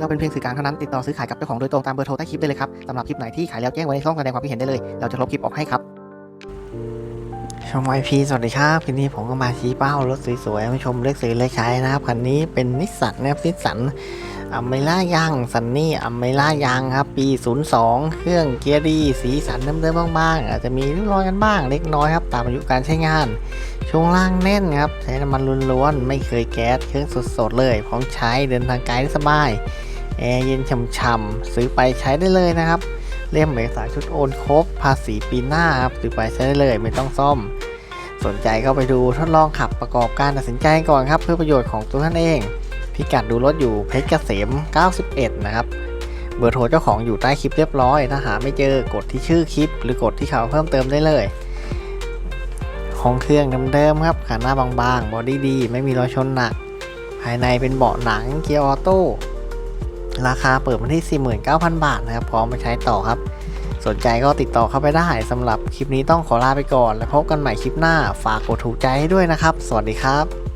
เราเป็นเพียงสื่อกลางเท่านั้นติดต่อซื้อขายกับเจ้าของโดยตรงตามเบอร์โทรใต้คลิปได้เลยครับสำหรับคลิปไหนที่ขายแล้วแจ้งไว้ในช่องแสดงความคิดเห็นได้เลย เราจะลบคลิปออกให้ครับชมไอพีสวัสดีครับทีนี้ผมก็มาชี้เป้ารถสวยๆมาชมเลือกซื้อเลือกใช้นะครับคันนี้เป็นนิสสันนะครับนิสสันอัมเมล่ายังซันนี่อัมเมล่ายังครับ ปี 02 เครื่องเกียร์ดี สีสันเดิมๆบ้างๆอาจจะมีริ้วรอยกันบ้างเล็กน้อยครับ ตามอายุการใช้งาน ช่วงล่างแน่นครับ ใช้น้ำมันล้วนๆ ไม่เคยแก๊ส เครื่องสดๆเลย พร้อมใช้เดินทางไกลได้สบาย แอร์เย็นช่ำๆซื้อไปใช้ได้เลยนะครับ เล่มเอกสารชุดโอนครบ ภาษีปีหน้าครับซื้อไปใช้ได้เลยไม่ต้องซ่อม สนใจก็ไปดูทดลองขับประกอบการตัดสินใจก่อนครับ เพื่อประโยชน์ของตัวท่านเอง พิกัดดูรถอยู่เพชรเกษม 91 นะครับเบอร์โทรเจ้าของอยู่ใต้คลิปเรียบร้อย ถ้าหาไม่เจอกดที่ชื่อคลิป หรือกดที่ข่าวเพิ่มเติมได้เลย ของเครื่องเดิมๆครับขาหน้าบางๆ บอดี้ดี ไม่มีรอยชนหนัก ภายในเป็นเบาะหนังเกียร์ออโต้ ราคาเปิดมาที่ 49,000 บาทนะครับ พร้อมไปใช้ต่อครับ สนใจก็ติดต่อเข้าไปได้สำหรับคลิปนี้ต้องขอลาไปก่อน แล้วพบกันใหม่คลิปหน้า ฝากกดถูกใจให้ด้วยนะครับ สวัสดีครับ